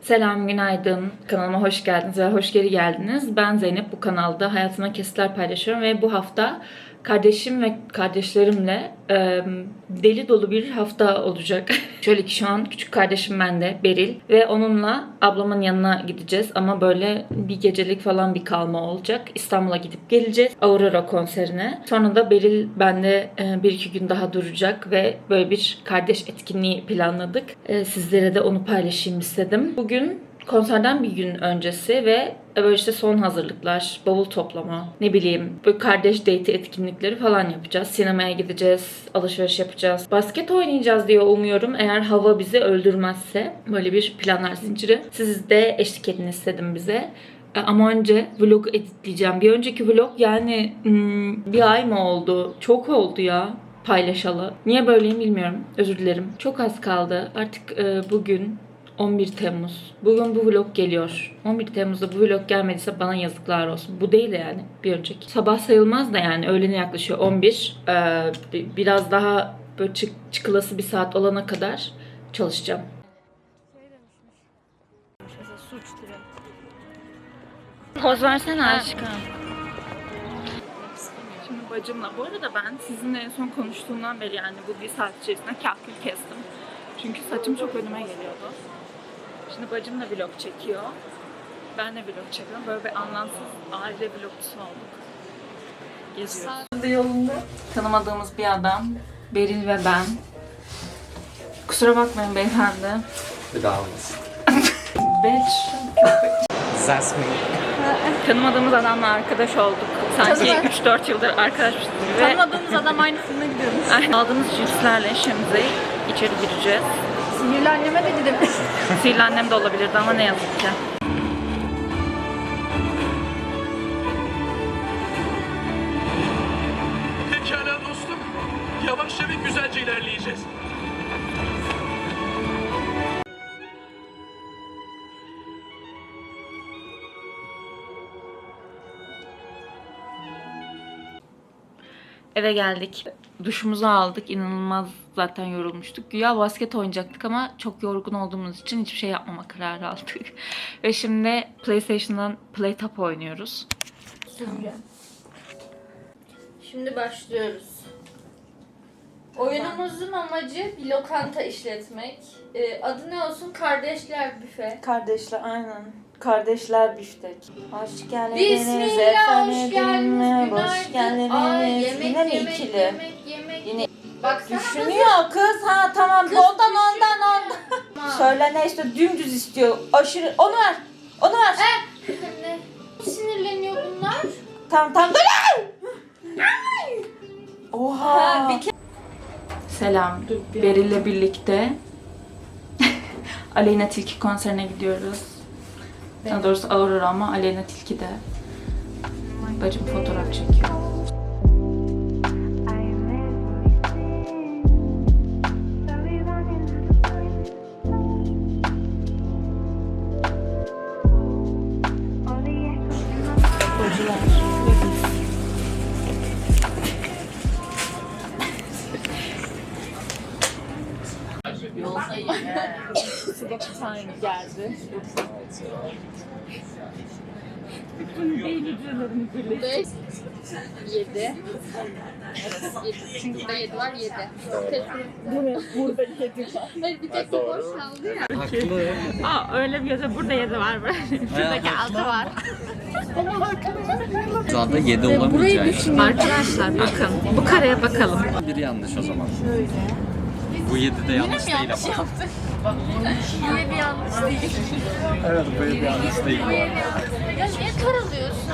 Selam, günaydın. Kanalıma hoş geldiniz ve hoş geri geldiniz. Ben Zeynep. Bu kanalda hayatımdan kesitler paylaşıyorum ve bu hafta kardeşim ve kardeşlerimle e, deli dolu bir hafta olacak. Şöyle ki şu an küçük kardeşim bende, Beril. Ve onunla ablamın yanına gideceğiz ama böyle bir gecelik falan bir kalma olacak. İstanbul'a gidip geleceğiz. Aurora konserine. Sonra da Beril bende e, bir iki gün daha duracak ve böyle bir kardeş etkinliği planladık. E, sizlere de onu paylaşayım istedim. Bugün konserden bir gün öncesi ve böyle işte son hazırlıklar, bavul toplama, ne bileyim böyle kardeş date etkinlikleri falan yapacağız. Sinemaya gideceğiz, alışveriş yapacağız. Basket oynayacağız diye umuyorum eğer hava bizi öldürmezse. Böyle bir planlar zinciri. Siz de eşlik edin istedim bize. E, Ama önce vlog editleyeceğim. Bir önceki vlog yani hmm, bir ay mı oldu? Çok oldu ya paylaşalı. Niye böyleyim bilmiyorum. Özür dilerim. Çok az kaldı. Artık e, bugün 11 Temmuz. Bugün bu vlog geliyor. 11 Temmuz'da bu vlog gelmediyse bana yazıklar olsun. Bu değil de yani bir önceki. Sabah sayılmaz da yani öğlene yaklaşıyor 11. Ee, bi- biraz daha böyle çık çıkılası bir saat olana kadar çalışacağım. Poz versene aşkım. Şimdi bacımla. Bu arada ben sizinle en son konuştuğumdan beri yani bu bir saat içerisinde kahkül kestim. Çünkü saçım çok önüme geliyordu. Şimdi bacım da vlog çekiyor. Ben de vlog çekiyorum. Böyle bir anlamsız aile vlogçusu olduk. Geziyoruz. yolunda. Tanımadığımız bir adam. Beril ve ben. Kusura bakmayın beyefendi. Bedavayız. Bitch. That's me. Tanımadığımız adamla arkadaş olduk. Sanki 3-4 yıldır arkadaşmışız gibi. Ve Tanımadığımız adam aynı filme gidiyormuş. Aldığımız cipslerle şimdi içeri gireceğiz. Sinirli anneme de gidelim. Sihirli annem de olabilirdi ama ne yazık ki. Pekala dostum. Yavaşça ve güzelce ilerleyeceğiz. Eve geldik. Duşumuzu aldık. İnanılmaz zaten yorulmuştuk. Güya basket oynayacaktık ama çok yorgun olduğumuz için hiçbir şey yapmama kararı aldık. Ve şimdi PlayStation'dan Playtop oynuyoruz. Şimdi başlıyoruz. Oyunumuzun amacı bir lokanta işletmek. Ee, adı ne olsun? Kardeşler Büfe. Kardeşler aynen. Kardeşler biftek. Hoş geldiniz Bismillah, hoş efendim. geldiniz. Hoş Günaydın. geldiniz. Ay, yemek, Yine mi yemek, ikili? yemek, yemek. Yine- Baksana Düşünüyor kız. Ha tamam. Kız ondan ondan ondan. Tamam. Söyle ne işte dümdüz istiyor. Aşırı. Onu ver. Onu ver. Ne? Sinirleniyor bunlar. Tamam tamam dur. Oha. Ha, bir ke- Selam. Beril'le birlikte Aleyna Tilki konserine gidiyoruz. Daha doğrusu Aurora ama Aleyna Tilki de. Bacım fotoğraf çekiyor. Bütün beyliklerimi birleştirdim. 7. Evet, 7. Çünkü burada 7 var 7. Burada yedi var. Hayır bir tek de boş kaldı ya. Haklı. Aa öyle bir yazı burada yedi var. Şuradaki altı var. Şu anda 7 olamayacak. Arkadaşlar bakın bu kareye bakalım. Biri yanlış o zaman. Bu 7 de yanlış değil ama. Yanlış değil. Evet bu 7 yanlış değil. Ya niye karalıyorsun?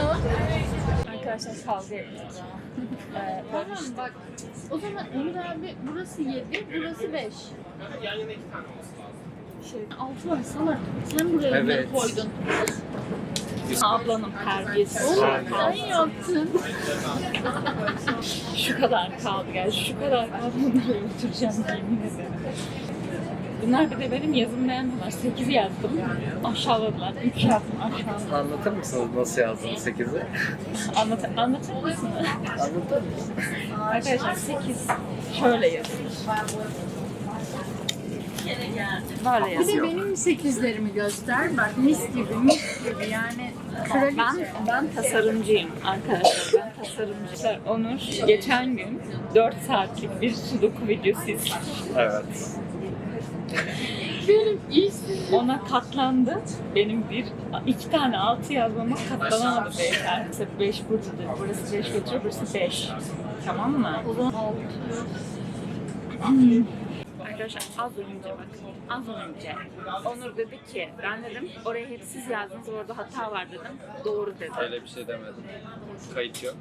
Arkadaşlar kavga ettik. Tamam bak. O zaman Emir abi burası 7, burası 5. Şey, 6 var salak. Sen buraya Evet. koydun. Ablanın terbiyesiz. Oğlum sen yaptın. Şu kadar kaldı gel. Şu kadar kaldı. Bunları götüreceğim yemin ederim. Bunlar bir de benim yazım beğendiler. 8 yazdım. Aşağıladılar. 3 yazdım aşağıladılar. Anlatır mısınız nasıl yazdınız 8'i? Anlat, anlatır mısın? Anlatır mısın? Arkadaşlar 8 şöyle yazılır. Böyle Bir de benim sekizlerimi göster. Bak mis gibi mis gibi yani. Kraliçe. Ben, ben tasarımcıyım arkadaşlar. Ben tasarımcı. Onur geçen gün 4 saatlik bir sudoku videosu izledi. Evet. Benim işsiz. Ona katlandı. Benim bir, iki tane altı yazmama katlanamadı beyefendi. Mesela 5 buradadır. Burası 5 götürüyor, burası 5. Tamam mı? Arkadaşlar az önce bak, az önce Onur dedi ki, ben dedim oraya hep siz yazdınız, orada hata var dedim. Doğru dedi. Öyle bir şey demedim. Kayıt yok.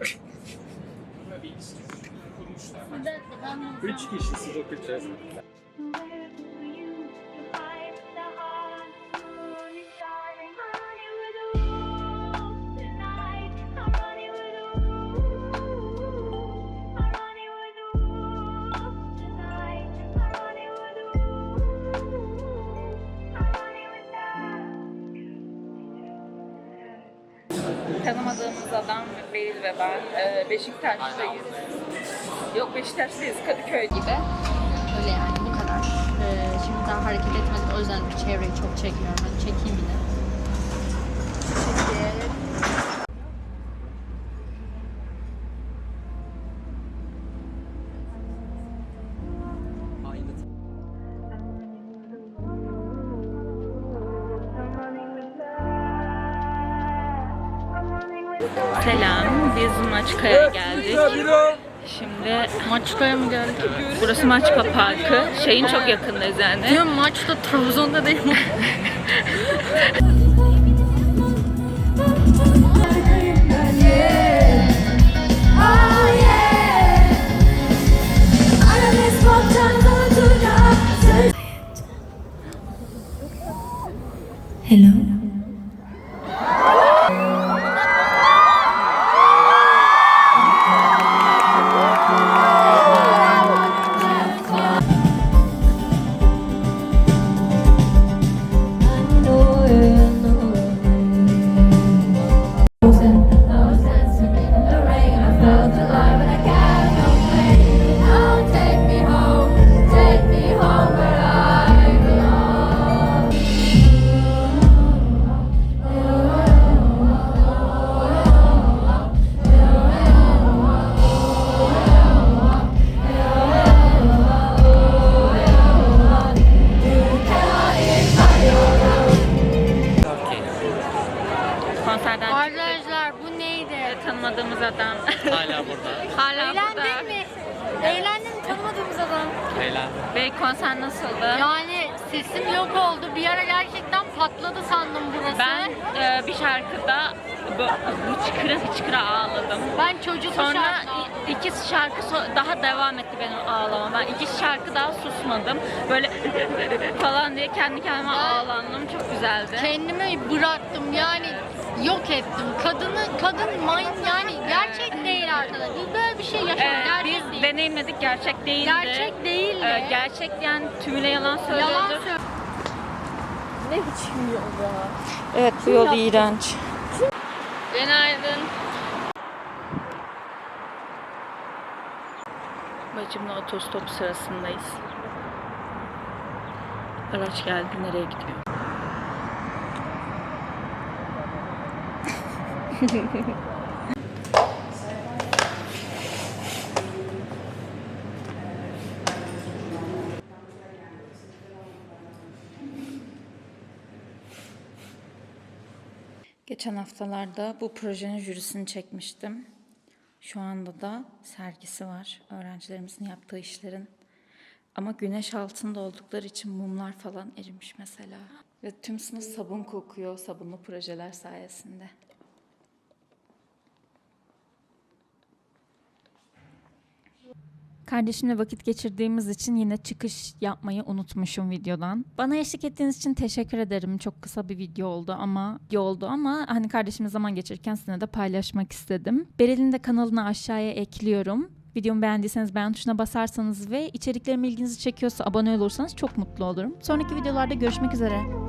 Üç kişi sudoku çöz. Adam Beril ve ben e, Beşiktaş'tayız. Yok Beşiktaş'tayız, Kadıköy gibi. Öyle yani bu kadar. Ee, şimdi daha hareket etmedim. O yüzden çevreyi çok çekmiyorum. Hadi çekeyim yine. Çekeyim. Selam, biz Maçka'ya geldik. Şimdi Maçka'ya mı geldik? burası Maçka Parkı. Şeyin çok yakındayız yani. Diyorum maçta Trabzon'da değil mi? Arkadaşlar bu neydi? Tanımadığımız adam. Hala burada. Hala burada. Eğlendin mi? Eğlendin mi? Tanımadığımız adam. Eğlendim. Ve konser nasıldı? Yani sesim yok oldu. Bir ara gerçekten patladı sandım burası. Ben e, bir şarkıda hıçkıra hıçkıra ağladım. ben çocuk Sonra iki şarkı so- daha devam etti benim ağlamam. Ben iki şarkı daha susmadım. Böyle falan diye kendi kendime ağlandım. Çok güzeldi. kendimi bıraktım yani yok ettim. Kadını kadın mayın yani gerçek değil arkadaşlar. Biz böyle bir şey yaşadık. Ee, gerçek biz değil. deneyimledik gerçek değildi. Gerçek değil. Ee, gerçek yani tümüyle yalan söylüyordu. Yalan söylüyor. Evet bu yol iğrenç. Günaydın. Bacımla otostop sırasındayız. Araç geldi nereye gidiyor? Geçen haftalarda bu projenin jürisini çekmiştim. Şu anda da sergisi var. Öğrencilerimizin yaptığı işlerin. Ama güneş altında oldukları için mumlar falan erimiş mesela. Ve tüm sınıf sabun kokuyor sabunlu projeler sayesinde. Kardeşimle vakit geçirdiğimiz için yine çıkış yapmayı unutmuşum videodan. Bana eşlik ettiğiniz için teşekkür ederim. Çok kısa bir video oldu ama oldu ama hani kardeşimle zaman geçirirken sizinle de paylaşmak istedim. Beril'in de kanalını aşağıya ekliyorum. Videomu beğendiyseniz beğen tuşuna basarsanız ve içeriklerim ilginizi çekiyorsa abone olursanız çok mutlu olurum. Sonraki videolarda görüşmek üzere.